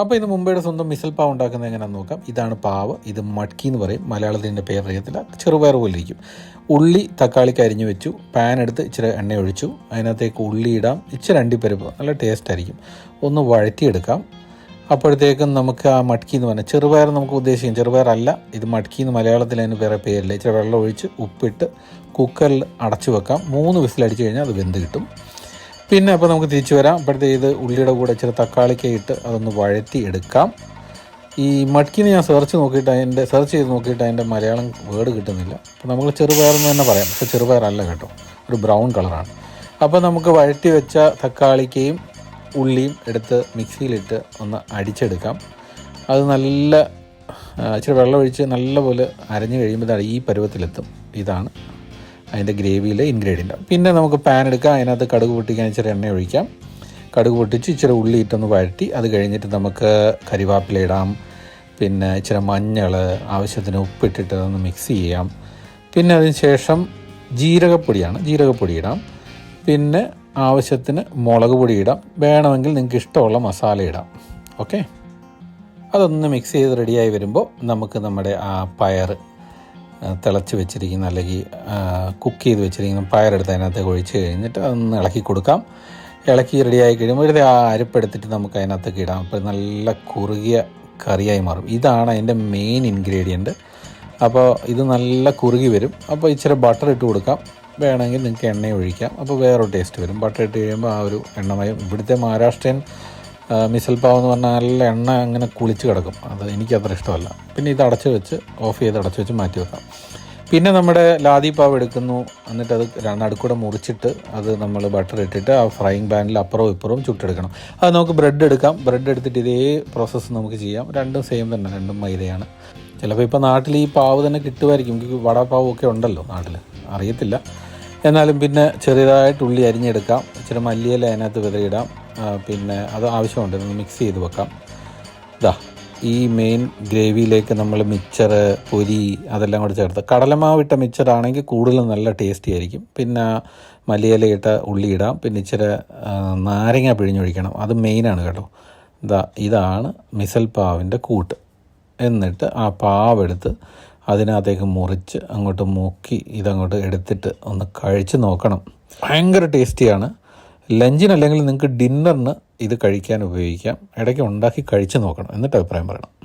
അപ്പോൾ ഇത് മുംബൈയുടെ സ്വന്തം മിസൽ പാവ് ഉണ്ടാക്കുന്നത് എങ്ങനെയാണെന്ന് നോക്കാം. ഇതാണ് പാവ്. ഇത് മട്ക്കി എന്ന് പറയും. മലയാളത്തിൽ ഇതിന്റെ പേര് അറിയത്തില്ല. ചെറുപയർ പോലെ ഇരിക്കും. ഉള്ളി തക്കാളി അരിഞ്ഞു വെച്ചു. പാൻ എടുത്ത് ഇച്ചിരി എണ്ണ ഒഴിച്ചു. അതിനകത്തേക്ക് ഉള്ളി ഇടാം. ഇച്ചിരി അണ്ടിപ്പരിപ്പ് നല്ല ടേസ്റ്റ് ആയിരിക്കും. ഒന്ന് വഴറ്റിയെടുക്കാം. അപ്പോഴത്തേക്കും നമുക്ക് ആ മട്ക്കി എന്ന് പറഞ്ഞാൽ ചെറുപയർ നമുക്ക് ഉദ്ദേശിക്കും. ചെറുപയർ അല്ല ഇത് മട്ക്കി എന്ന് മലയാളത്തിൽ അതിന് വേറെ പേരില്ല. ഇച്ചിരി വെള്ളം ഒഴിച്ച് ഉപ്പിട്ട് കുക്കറിൽ അടച്ചു വെക്കാം. മൂന്ന് വിസിലടിച്ച് കഴിഞ്ഞാൽ അത് വെന്ത് കിട്ടും. പിന്നെ അപ്പോൾ നമുക്ക് തിരിച്ചു വരാം. ഇപ്പോഴത്തെ ഇത് ഉള്ളിയുടെ കൂടെ ഇച്ചിരി തക്കാളിക്ക ഇട്ട് അതൊന്ന് വഴറ്റി എടുക്കാം. ഈ മട്ക്കിന് ഞാൻ സെർച്ച് നോക്കിയിട്ട് അതിന്റെ സെർച്ച് ചെയ്ത് നോക്കിയിട്ട് അതിന്റെ മലയാളം വേർഡ് കിട്ടുന്നില്ല. അപ്പോൾ നമ്മൾ ചെറുപയറെന്ന് തന്നെ പറയാം. പക്ഷേ ചെറുപയറല്ല കേട്ടോ. ഒരു ബ്രൗൺ കളറാണ് അപ്പോൾ നമുക്ക് വഴറ്റി വെച്ച തക്കാളിക്കയും ഉള്ളിയും എടുത്ത് മിക്സിയിലിട്ട് ഒന്ന് അടിച്ചെടുക്കാം. അത് നല്ല ഇച്ചിരി വെള്ളമൊഴിച്ച് നല്ലപോലെ അരഞ്ഞു കഴിയുമ്പോൾ ഈ പരുവത്തിലെത്തും. ഇതാണ് അതിന്റെ ഗ്രേവിയിലെ ഇൻഗ്രീഡിയന്റ് പിന്നെ നമുക്ക് പാൻ എടുക്കാം. അതിനകത്ത് കടുക് പൊട്ടിക്കാൻ ഇച്ചിരി എണ്ണ ഒഴിക്കാം. കടുക് പൊട്ടിച്ച് ഇച്ചിരി ഉള്ളി ഇട്ടൊന്ന് വഴറ്റി. അത് കഴിഞ്ഞിട്ട് നമുക്ക് കരിവേപ്പില ഇടാം. പിന്നെ ഇച്ചിരി മഞ്ഞൾ ആവശ്യത്തിന് ഉപ്പിട്ടിട്ട് അതൊന്ന് മിക്സ് ചെയ്യാം. പിന്നെ അതിന് ശേഷം ജീരകപ്പൊടിയാണ്. ജീരകപ്പൊടി ഇടാം. പിന്നെ ആവശ്യത്തിന് മുളക് പൊടി ഇടാം. വേണമെങ്കിൽ നിങ്ങൾക്ക് ഇഷ്ടമുള്ള മസാല ഇടാം. ഓക്കെ അതൊന്ന് മിക്സ് ചെയ്ത് റെഡിയായി വരുമ്പോൾ നമുക്ക് നമ്മുടെ ആ പയർ തിളച്ച് വെച്ചിരിക്കുന്ന അല്ലെങ്കിൽ കുക്ക് ചെയ്ത് വെച്ചിരിക്കുന്ന പയറെടുത്ത് അതിനകത്ത് ഒഴിച്ച് കഴിഞ്ഞിട്ട് അതൊന്ന് ഇളക്കി കൊടുക്കാം. ഇളക്കി റെഡിയായി കഴിയുമ്പോൾ ഒരു അരപ്പെടുത്തിട്ട് നമുക്ക് അതിനകത്തേക്ക് ഇടാം. അപ്പോൾ നല്ല കുറുകിയ കറിയായി മാറും. ഇതാണ് അതിന്റെ മെയിൻ ഇൻഗ്രീഡിയന്റ് അപ്പോൾ ഇത് നല്ല കുറുകി വരും. അപ്പോൾ ഇച്ചിരി ബട്ടർ ഇട്ട് കൊടുക്കാം. വേണമെങ്കിൽ നിങ്ങൾക്ക് എണ്ണ ഒഴിക്കാം. അപ്പോൾ വേറൊരു ടേസ്റ്റ് വരും. ബട്ടർ ഇട്ട് കഴിയുമ്പോൾ ആ ഒരു എണ്ണമയം. ഇവിടുത്തെ മഹാരാഷ്ട്രൻ മിസൽ പാവ് എന്ന് പറഞ്ഞാൽ നല്ല എണ്ണ അങ്ങനെ കുളിച്ച് കിടക്കും. അത് എനിക്കത്ര ഇഷ്ടമല്ല. പിന്നെ ഇത് അടച്ച് വെച്ച് ഓഫ് ചെയ്ത് അടച്ച് വെച്ച് മാറ്റി വെക്കാം. പിന്നെ നമ്മുടെ ലാദി പാവ് എടുക്കുന്നു. എന്നിട്ട് അത് രണ്ടടുക്കൂടെ മുറിച്ചിട്ട് അത് നമ്മൾ ബട്ടർ ഇട്ടിട്ട് ആ ഫ്രൈയിങ് പാനിൽ അപ്പുറവും ഇപ്പുറവും ചുട്ടെടുക്കണം. അത് നമുക്ക് ബ്രെഡ് എടുക്കാം. ബ്രെഡ് എടുത്തിട്ട് ഇതേ പ്രോസസ്സ് നമുക്ക് ചെയ്യാം. രണ്ടും സെയിം തന്നെ. രണ്ടും മൈദയാണ്. ചിലപ്പോൾ ഇപ്പോൾ നാട്ടിൽ ഈ പാവ് തന്നെ കിട്ടുമായിരിക്കും. വടാപ്പാവും ഒക്കെ ഉണ്ടല്ലോ നാട്ടിൽ. അറിയത്തില്ല. എന്നാലും പിന്നെ ചെറിയതായിട്ട് ഉള്ളി അരിഞ്ഞെടുക്കാം. ഇച്ചിരി മല്ലിയില അതിനകത്ത് വിതറിയിടാം. പിന്നെ അത് ആവശ്യമുണ്ട്. മിക്സ് ചെയ്ത് വെക്കാം. ഇതാ ഈ മെയിൻ ഗ്രേവിയിലേക്ക് നമ്മൾ മിച്ചർ പൊരി അതെല്ലാം കൂടെ ചേർത്ത്. കടലമാവിട്ട ആണെങ്കിൽ കൂടുതൽ നല്ല ടേസ്റ്റി ആയിരിക്കും. പിന്നെ മല്ലിയിലയിട്ട ഉള്ളി ഇടാം. പിന്നെ ഇച്ചിരി നാരങ്ങ പിഴിഞ്ഞൊഴിക്കണം. അത് മെയിനാണ് കേട്ടോ. ഇതാ ഇതാണ് മിസൽ പാവിന്റെ കൂട്ട്. എന്നിട്ട് ആ പാവെടുത്ത് അതിനകത്തേക്ക് മുറിച്ച് അങ്ങോട്ട് മുക്കി ഇതങ്ങോട്ട് എടുത്തിട്ട് ഒന്ന് കഴിച്ച് നോക്കണം. ഭയങ്കര ടേസ്റ്റിയാണ് ലഞ്ചിന് അല്ലെങ്കിൽ നിങ്ങൾക്ക് ഡിന്നറിന് ഇത് കഴിക്കാൻ ഉപയോഗിക്കാം. ഇടയ്ക്ക് ഉണ്ടാക്കി കഴിച്ച് നോക്കണം. എന്നിട്ട് അഭിപ്രായം പറയണം.